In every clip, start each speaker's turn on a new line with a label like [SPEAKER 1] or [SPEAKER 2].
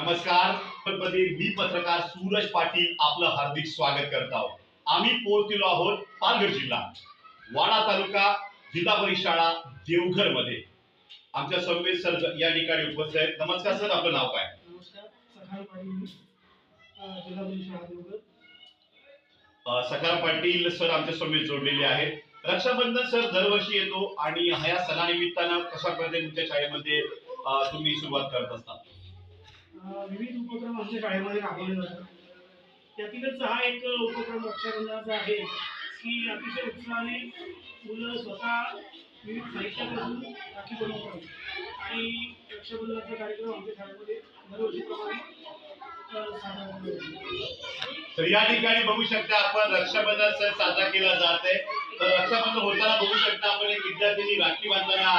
[SPEAKER 1] मध्ये मी पत्रकार सूरज पाटील आपलं हार्दिक स्वागत करत आहोत. आम्ही पोहोचलेलो आहोत पालघर जिल्हा वाडा तालुका जिल्हा परिषद शाळा देवघरमध्ये आमच्या संवेद सर या ठिकाणी उपस्थित आहेत. नमस्कार सर आपलं नाव काय?
[SPEAKER 2] नमस्कार सकाळ पाटील
[SPEAKER 1] सखार सर आमच्यासमोर जोडलेले आहेत. रक्षाबंधन सर दरवर्षी येतो आणि ह्या सणानिमित्तानं कशा पद्धतीने तुमच्या शाळेमध्ये तुम्ही सुरुवात करत असता?
[SPEAKER 2] विविध उपक्रम आमच्या शाळेमध्ये राबवले जातात. त्यातीलच हा एक उपक्रम रक्षाबंधनाचा आहे. की अतिशय उत्साहाने मुलं स्वतः विविध साहित्यापासून राखी बनवतात आणि रक्षाबंधनाचा कार्यक्रम आमच्या शाळेमध्ये दरवर्षीप्रमाणे साजरा
[SPEAKER 1] तर या ठिकाणी बघू शकता आपण रक्षाबंधन सण साजरा केला जात आहे. तर रक्षाबंधन होताना बघू शकता आपण एक विद्यार्थ्यांनी राखी बांधताना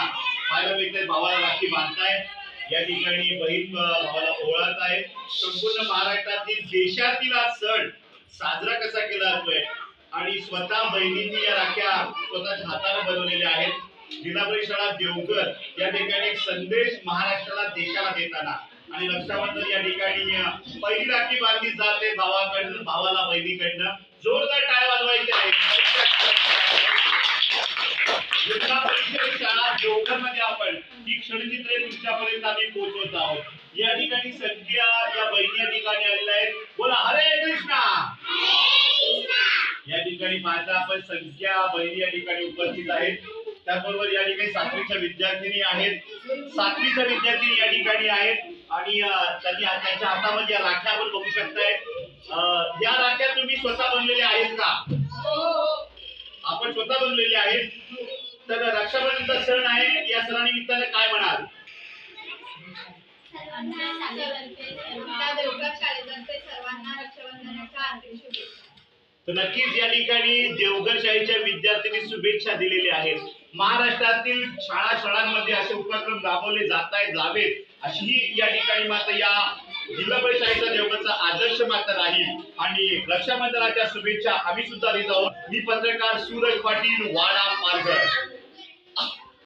[SPEAKER 1] पाहायला मिळते भावाला राखी बांधताय. या ठिकाणी बहीण भावाला ओळखत आहे. संपूर्ण महाराष्ट्रातील देशातील हा सण साजरा कसा केला जातोय? आणि स्वतः बहिणींनी या राख्या स्वतःच्या हाताने बनवलेल्या आहेत. जिल्हा परिषदा देवघर या ठिकाणी एक संदेश महाराष्ट्राला देशाला देताना. आणि रक्षाबंधन या ठिकाणी पहिली राखी बांधली जाते भावाकडनं भावाला बहिणीकडनं. जोरदार टाळ वाजवायचे आहे ही क्षणचित्रे तुमच्यापर्यंत आम्ही पोहोचवत आहोत. या ठिकाणी संख्या या बहिणी या ठिकाणी आलेल्या आहेत. बोला हरे कृष्णा! या ठिकाणी पाहता आपण संख्या बहिणी या ठिकाणी उपस्थित आहेत. त्याचबरोबर या ठिकाणी सातवीच्या विद्यार्थिनी आहेत. सातवीच्या विद्यार्थिनी या ठिकाणी आहेत. आणि त्यांनी त्यांच्या हातामध्ये या राख्या आपण बघू शकताय या राख्या तुम्ही स्वतः बनलेल्या आहेत का? आपण स्वतः बनलेले आहेत. तर रक्षाबंधनचा सण आहे. या सणानिमित्ताने काय म्हणाल? तर नक्कीच या ठिकाणी देवघर शाळेच्या विद्यार्थ्यांनी शुभेच्छा दिलेल्या आहेत. महाराष्ट्रातील शाळा शाळांमध्ये असे उपक्रम राबवले जात आहेत जावेत अशी ही या ठिकाणी मात्र या जिल्हा परिषद शाळेचा देवघरचा आदर्श मात्र राहील. आणि रक्षाबंधनाच्या शुभेच्छा आम्ही सुद्धा देत आहोत. मी पत्रकार सूरज पाटील वाडा पालघर.